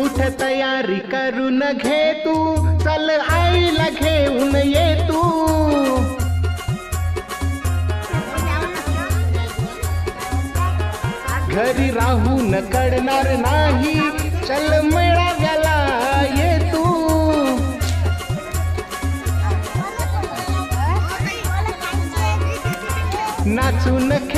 उठ तयारी करून घे तू चल आईला घेऊन ये तू घरी राहून कडणार नाही. चल मेळाव्याला ये तू नाचून खे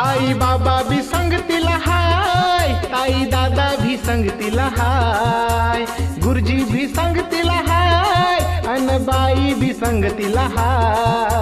आई बाबा भी संगतीला हाय ताई दादा भी संगतीला हाय गुरुजी भी संगतीला हाय अन बाई भी संगतीला हाय.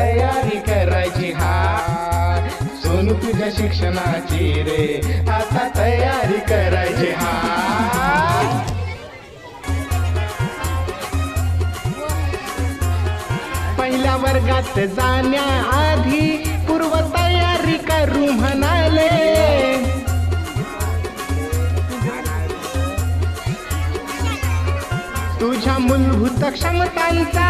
तयारी करायची हा. सोनू तुझ्या शिक्षणाची रे आता तयारी करायची हा. पहिल्या वर्गात जाण्याआधी पूर्व तयारी करू म्हणाले. तुझ्या मूलभूत क्षमतांचा